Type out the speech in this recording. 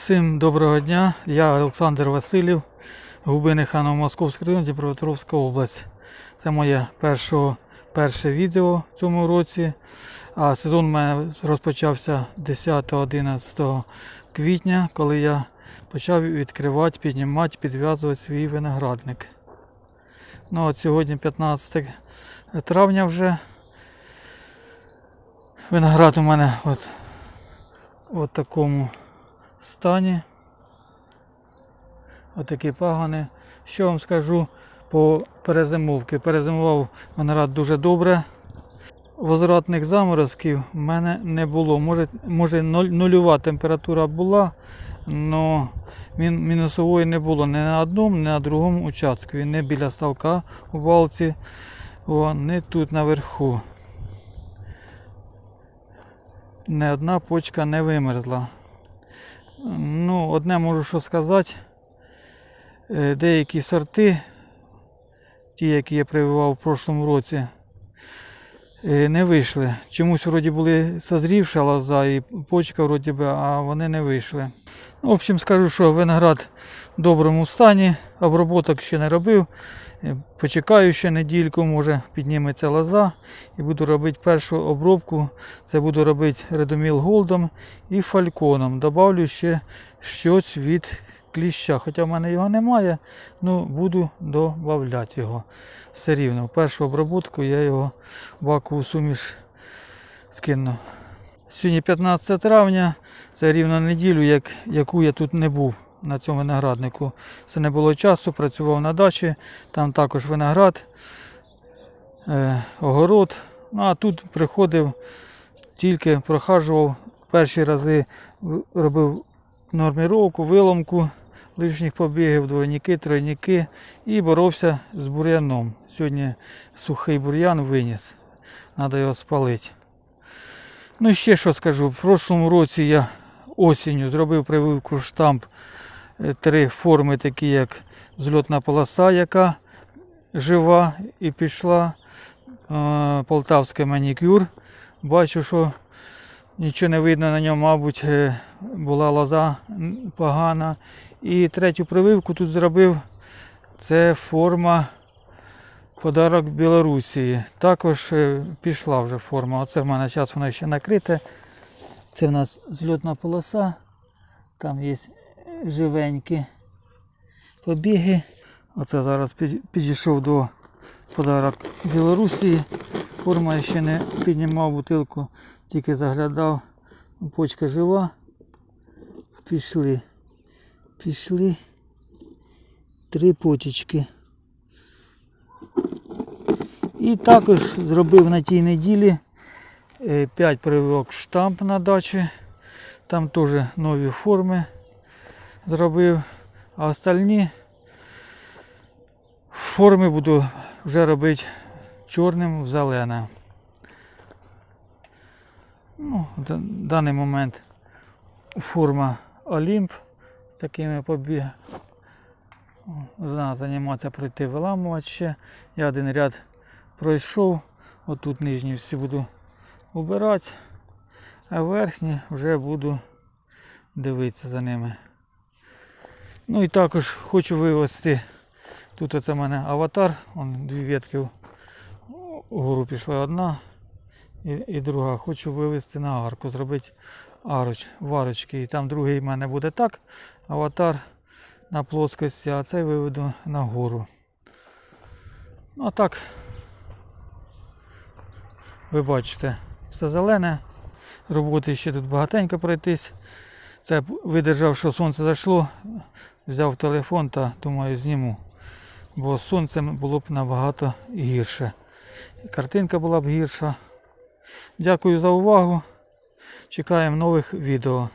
Всім доброго дня. Я Олександр Васильєв, Губиний Ханов Московський район, Дніпропетровська область. Це моє перше, перше відео в цьому році. А сезон у мене розпочався 10-11 квітня, коли я почав відкривати, піднімати, підв'язувати свій виноградник. Ну от сьогодні 15 травня вже. Виноград у мене от, от такому стані. Отакі пагони. Що вам скажу по перезимовці? Перезимував виноград дуже добре. Возвратних заморозків в мене не було. Може, може нульова температура була, але мінусової не було ні на одному, ні на другому участку. Не біля ставка у балці, о, не тут наверху. Ні одна почка не вимерзла. Ну, одне можу що сказати. Е, Деякі сорти, ті, які я прививав в прошлому році, не вийшли. Чомусь вроді були созрівша лоза і почка вроді би, а вони не вийшли. Ну, В общем, скажу, що виноград в доброму стані, оброботок ще не робив. Е, Почекаю ще недільку, може підніметься лоза і буду робити першу обробку. Це буду робити редоміл голдом і фальконом. Добавлю ще щось від кліща. Хоча в мене його немає, ну буду додавати його. Все рівно. Першу обробку я його в суміш скину. Сьогодні 15 травня, це рівно неділю, як, яку я тут не був на цьому винограднику. Це не було часу, працював на дачі, там також виноград, е, огород. Ну а тут приходив, тільки прохажував. Перші рази робив норміровку, виломку лишніх побігів, двойники, тройники і боровся з бур'яном. Сьогодні сухий бур'ян виніс. Треба його спалити. Ну ще що скажу. В прошлому році я осінню зробив прививку штамп е, три форми, такі як зльотна полоса, яка жива і пішла. Е, Полтавський манікюр. Бачу, що нічого не видно на ньому, мабуть, е, була лоза погана. І третю прививку тут зробив. Це форма подарок Білорусі. Також е, пішла вже форма. Оце в мене зараз воно ще накрите. Це в нас зльотна полоса. Там є живенькі побіги. Оце зараз підійшов до подарок Білорусі. Форма ще не піднімав бутилку, тільки заглядав. Почка жива. Пішли. Пішли. Три почечки. І також зробив на тій неділі 5 прививок штамп на дачі. Там теж нові форми зробив. А остальні форми буду вже робити чорним в зелене. Ну, в даний момент форма Олімп з такими побігами. Знаю, займатися пройти виламувати ще. Я один ряд пройшов. Отут нижні всі буду убирати, а верхні вже буду дивитися за ними. Ну і також хочу вивезти. Тут оце в мене аватар, он дві ветки вгору пішла одна і, і друга. Хочу вивезти на арку, зробити ароч, варочки. І там другий в мене буде так, аватар на плоскості, а цей виведу на гору. Ну а так, ви бачите, все зелене. Роботи ще тут багатенько пройтись. Це видержав, що сонце зайшло, взяв телефон та думаю зніму. Бо сонцем було б набагато гірше. Картинка була б гірша. Дякую за увагу. Чекаємо нових відео.